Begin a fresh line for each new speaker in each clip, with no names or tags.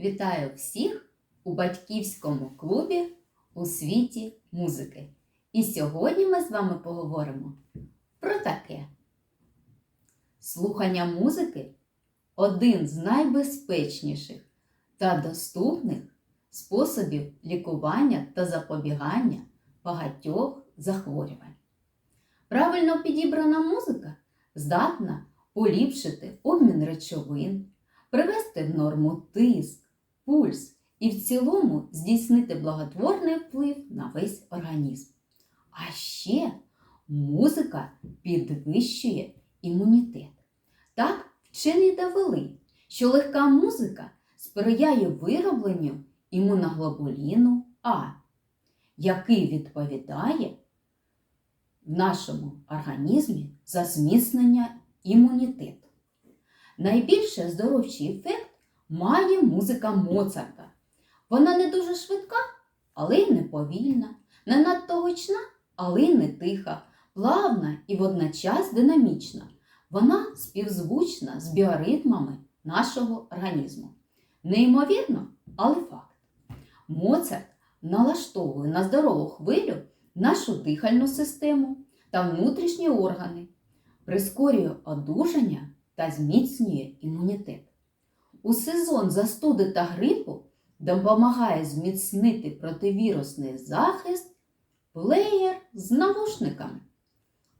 Вітаю всіх у батьківському клубі у світі музики. І сьогодні ми з вами поговоримо про таке. Слухання музики один з найбезпечніших та доступних способів лікування та запобігання багатьох захворювань. Правильно підібрана музика здатна поліпшити обмін речовин, привести в норму тиск, пульс і в цілому здійснити благотворний вплив на весь організм. А ще музика підвищує імунітет. Так вчені довели, що легка музика сприяє виробленню імуноглобуліну А, який відповідає в нашому організмі за зміцнення імунітету. Найбільше здоровчий ефект має музика Моцарта. Вона не дуже швидка, але й не повільна, не надто гучна, але й не тиха, плавна і водночас динамічна. Вона співзвучна з біоритмами нашого організму. Неймовірно, але факт. Моцарт налаштовує на здорову хвилю нашу дихальну систему та внутрішні органи, прискорює одужання та зміцнює імунітет. У сезон застуди та грипу допомагає зміцнити противірусний захист плеєр з навушниками.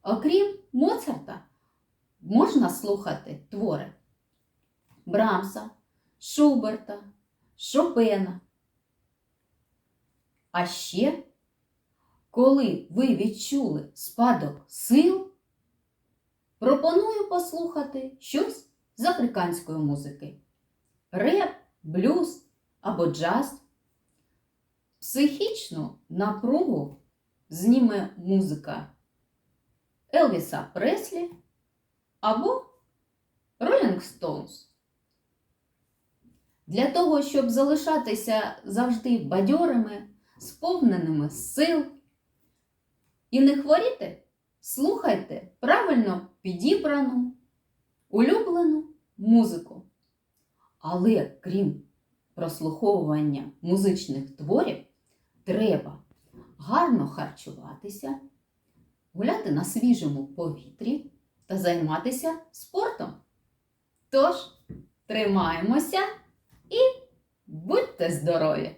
Окрім Моцарта, можна слухати твори Брамса, Шуберта, Шопена. А ще, коли ви відчули спадок сил, пропоную послухати щось з африканської музики. Реп, блюз або джаз. Психічну напругу зніме музика Елвіса Преслі або Rolling Stones. Для того, щоб залишатися завжди бадьорими, сповненими сил і не хворіти, слухайте правильно підібрану, улюблену музику. Але крім прослуховування музичних творів, треба гарно харчуватися, гуляти на свіжому повітрі та займатися спортом. Тож, тримаємося і будьте здорові!